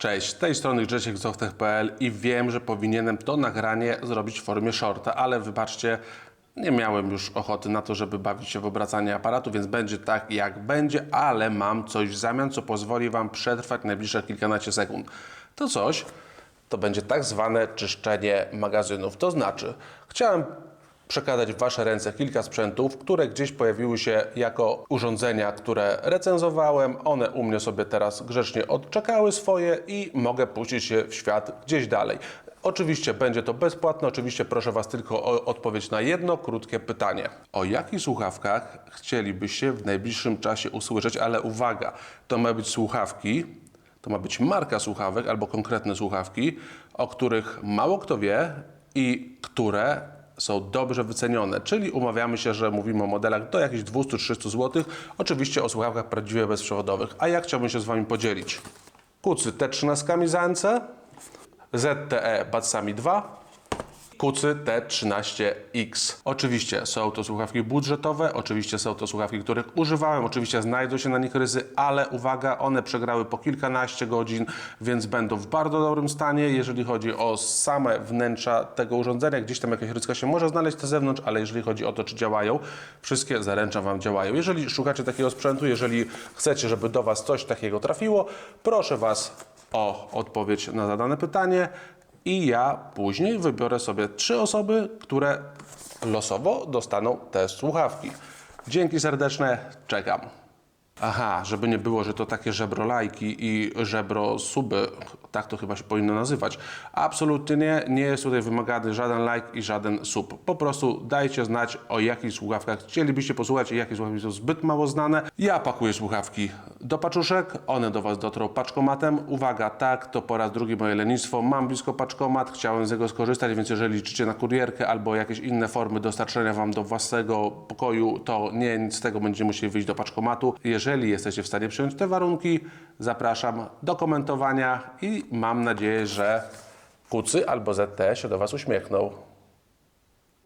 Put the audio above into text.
Cześć, z tej strony grzesiekzochtech.pl i wiem, że powinienem to nagranie zrobić w formie shorta, ale wybaczcie, nie miałem już ochoty na to, żeby bawić się w obracanie aparatu, więc będzie tak jak będzie, ale mam coś w zamian, co pozwoli Wam przetrwać najbliższe kilkanaście sekund. To coś to będzie tak zwane czyszczenie magazynów. To znaczy, chciałem przekazać w Wasze ręce kilka sprzętów, które gdzieś pojawiły się jako urządzenia, które recenzowałem. One u mnie sobie teraz grzecznie odczekały swoje i mogę puścić je w świat gdzieś dalej. Oczywiście będzie to bezpłatne, oczywiście proszę Was tylko o odpowiedź na jedno krótkie pytanie. O jakich słuchawkach chcielibyście w najbliższym czasie usłyszeć? Ale uwaga, to ma być słuchawki, to ma być marka słuchawek albo konkretne słuchawki, o których mało kto wie i które są dobrze wycenione. Czyli umawiamy się, że mówimy o modelach do jakichś 200-300 zł. Oczywiście o słuchawkach prawdziwie bezprzewodowych. A ja chciałbym się z Wami podzielić. Kucy T13 za NC, ZTE Batsami 2, Kucy T13X. Oczywiście są to słuchawki budżetowe, oczywiście są to słuchawki, których używałem, oczywiście znajdą się na nich rysy, ale uwaga, one przegrały po kilkanaście godzin, więc będą w bardzo dobrym stanie, jeżeli chodzi o same wnętrza tego urządzenia. Gdzieś tam jakaś ryska się może znaleźć na zewnątrz, ale jeżeli chodzi o to, czy działają, wszystkie zaręczam Wam działają. Jeżeli szukacie takiego sprzętu, jeżeli chcecie, żeby do Was coś takiego trafiło, proszę Was o odpowiedź na zadane pytanie i ja później wybiorę sobie trzy osoby, które losowo dostaną te słuchawki. Dzięki serdeczne, czekam. Aha, żeby nie było, że to takie żebro lajki i żebro suby, tak to chyba się powinno nazywać. Absolutnie nie, nie jest tutaj wymagany żaden like i żaden sub. Po prostu dajcie znać o jakich słuchawkach chcielibyście posłuchać i jakie słuchawki są zbyt mało znane. Ja pakuję słuchawki do paczuszek, one do Was dotrą paczkomatem. Uwaga, tak, to po raz drugi moje lenistwo. Mam blisko paczkomat, chciałem z niego skorzystać, więc jeżeli liczycie na kurierkę albo jakieś inne formy dostarczenia Wam do własnego pokoju, to nie, nic z tego będziecie musieli wyjść do paczkomatu. Jeżeli jesteście w stanie przyjąć te warunki, zapraszam do komentowania i mam nadzieję, że Kucy albo ZT się do Was uśmiechną.